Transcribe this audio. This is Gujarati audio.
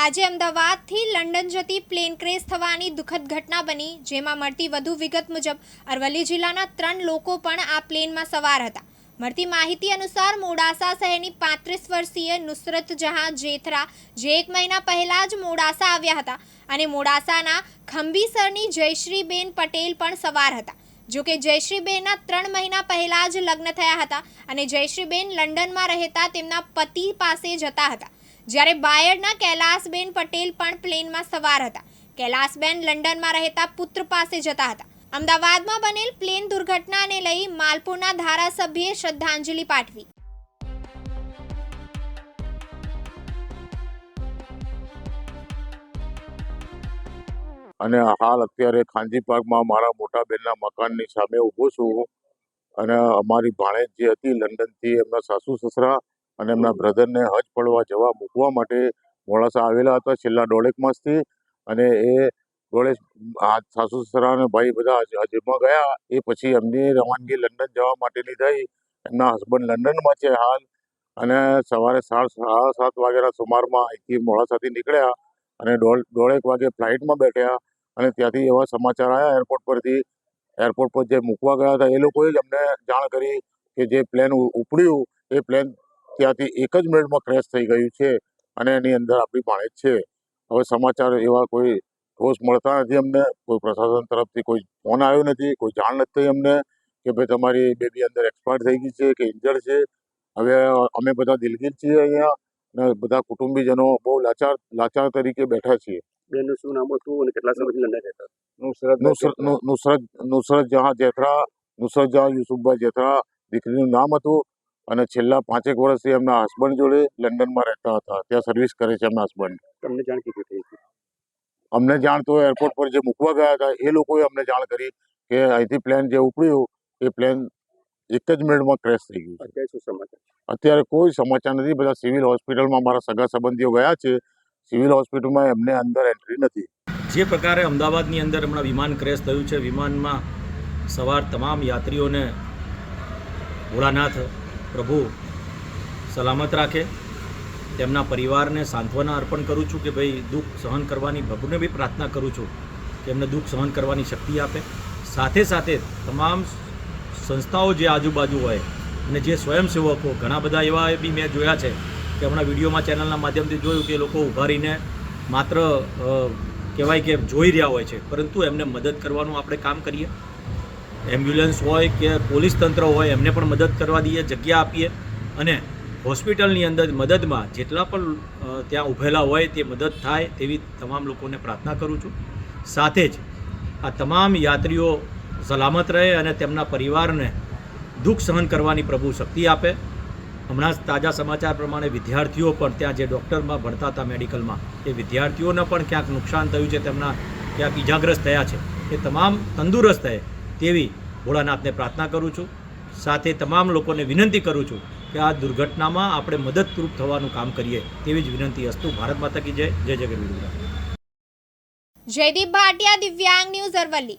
આજે અમદાવાદથી લંડન જતી પ્લેન ક્રેશ થવાની દુઃખદ ઘટના બની, જેમાં મળતી વધુ વિગત મુજબ અરવલ્લી જિલ્લાના ત્રણ લોકો પણ આ પ્લેનમાં સવાર હતા. મળતી માહિતી અનુસાર મોડાસા શહેરની પાંત્રીસ વર્ષીય નુસરત જહાં જેથરા જે એક મહિના પહેલા જ મોડાસા આવ્યા હતા અને મોડાસાના ખંભીસરની જયશ્રીબેન પટેલ પણ સવાર હતા. જો કે જયશ્રીબેનના ત્રણ મહિના પહેલા જ લગ્ન થયા હતા અને જયશ્રીબેન લંડનમાં રહેતા તેમના પતિ પાસે જતા હતા. જ્યારે બાયડના કૈલાસબેન પટેલ પણ પ્લેનમાં સવાર હતા. કૈલાસબેન લંડનમાં રહેતા પુત્ર પાસે જતા હતા. અમદાવાદમાં બનેલ પ્લેન દુર્ઘટનાને લઈ માલપુરના ધારાસભ્યે શ્રદ્ધાંજલિ પાઠવી. અને હાલ અત્યારે ખાનજી પાર્કમાં મારા મોટા બેનના મકાનની સામે ઊભો છું. અને અમારી ભાણેજ જે હતી લંડનથી એમના સાસુ, સસરા અને એમના બ્રધરને હજ પડવા જવા મૂકવા માટે મોડાસા આવેલા હતા છેલ્લા દોઢેક માસથી. અને એ દોડે સાસુ સસરા અને ભાઈ બધા હજ- હજમાં ગયા. એ પછી એમની રવાનગી લંડન જવા માટેની થઈ. એમના હસબન્ડ લંડનમાં છે હાલ. અને સવારે સાડા સાડા સાત વાગ્યાના સુમારમાં અહીંથી મોડાસાથી નીકળ્યા. અને દોઢ, દોઢેક વાગે ફ્લાઇટમાં બેઠ્યા. અને ત્યાંથી એવા સમાચાર આવ્યા એરપોર્ટ પરથી. એરપોર્ટ પર જે મૂકવા ગયા હતા એ લોકોએ જ અમને જાણ કરી કે જે પ્લેન ઉપડ્યું, એ પ્લેન ત્યાંથી એક જ મિનિટમાં ક્રેશ થઈ ગયું છે અને એની અંદર આપણી પાણી છે. હવે સમાચાર એવા કોઈ ઠોસ મળતા નથી અમને કોઈ પ્રશાસન તરફથી કોઈ ફોન આવ્યો નથી કોઈ જાણ નથી થઈ અમને કે ભાઈ તમારી બેબી અંદર એક્સપાયર થઈ ગઈ છે કે ઇન્જર્ડ છે. હવે અમે બધા દિલગીર છીએ અહીંયા અને બધા કુટુંબીજનો બહુ લાચાર લાચાર તરીકે બેઠા છીએ. બેનનું શું નામ હતું અને કેટલા સમયથી લંડન રહેતા? નુસરત નુ- નુસરત નુસરત જહાં જેથરા નુસરત જહાં યુસુફભાઈ જેથરા દીકરીનું નામ હતું. અને છેલ્લા પાંચેક વર્ષથી એમના હસબન્ડ જોડે લંડનમાં રહેતા હતા. ત્યાં સર્વિસ કરે છે એમના હસબન્ડ તમને જાણ કીધી થઈ હતી? અમને જાણ તો એરપોર્ટ પર જે મૂકવા ગયા હતા એ લોકોએ અમને જાણ કરી કે અહીંથી પ્લેન જે ઉપડ્યું એ પ્લેન એક જ મિનિટમાં ક્રેશ થઈ ગયું અત્યારે શું સમાચાર અત્યારે કોઈ સમાચાર નથી. બધા સિવિલ હોસ્પિટલમાં મારા સગા સંબંધીઓ ગયા છે. સિવિલ હોસ્પિટલમાં એમને અંદર એન્ટ્રી નથી. જે પ્રકારે અમદાવાદની અંદર હમણાં વિમાન ક્રેશ થયું છે વિમાનમાં સવાર તમામ યાત્રીઓને ભોળાનાથ પ્રભુ, સલામત રાખે. તેમના પરિવારને સાંત્વના અર્પણ કરું છું કે ભાઈ, દુઃખ સહન કરવાની પ્રભુને બી પ્રાર્થના કરું છું કે એમને દુઃખ સહન કરવાની શક્તિ આપે. સાથે સાથે તમામ સંસ્થાઓ જે આજુબાજુ હોય અને જે સ્વયંસેવકો, ઘણા બધા એવા બી મેં જોયા છે કે હમણાં વિડીયોમાં ચેનલના માધ્યમથી જોયું કે લોકો ઊભા રહીને માત્ર કહેવાય કે જોઈ રહ્યા હોય છે. પરંતુ એમને મદદ કરવાનું આપણે કામ કરીએ. એમ્બ્યુલન્સ હોય કે પોલીસ તંત્ર હોય, એમને પણ મદદ કરવા દઈએ, જગ્યા આપીએ. અને હોસ્પિટલની અંદર મદદમાં જેટલા પણ ત્યાં ઊભેલા હોય તે મદદ થાય તેવી તમામ લોકોને પ્રાર્થના કરું છું. સાથે જ આ તમામ યાત્રીઓ સલામત રહે અને તેમના પરિવારને દુઃખ સહન કરવાની પ્રભુ શક્તિ આપે. હમણાં તાજા સમાચાર પ્રમાણે વિદ્યાર્થીઓ પણ ત્યાં જે ડૉક્ટરમાં ભણતા હતા મેડિકલમાં, એ વિદ્યાર્થીઓને પણ ક્યાંક નુકસાન થયું છે, તેમના ક્યાંક ઇજાગ્રસ્ત થયા છે. એ તમામ તંદુરસ્ત રહે તેવી ભોળાનાથને પ્રાર્થના કરું છું. સાથે તમામ લોકોને વિનંતી કરું છું કે આ દુર્ઘટનામાં આપણે મદદરૂપ થવાનું કામ કરીએ તેવી જ વિનંતી અસ્તુ. ભારત માતા કી જય. જય જય ગરવી જયદીપ ભાટિયા, દિવ્યાંગ ન્યૂઝ અરવલ્લી.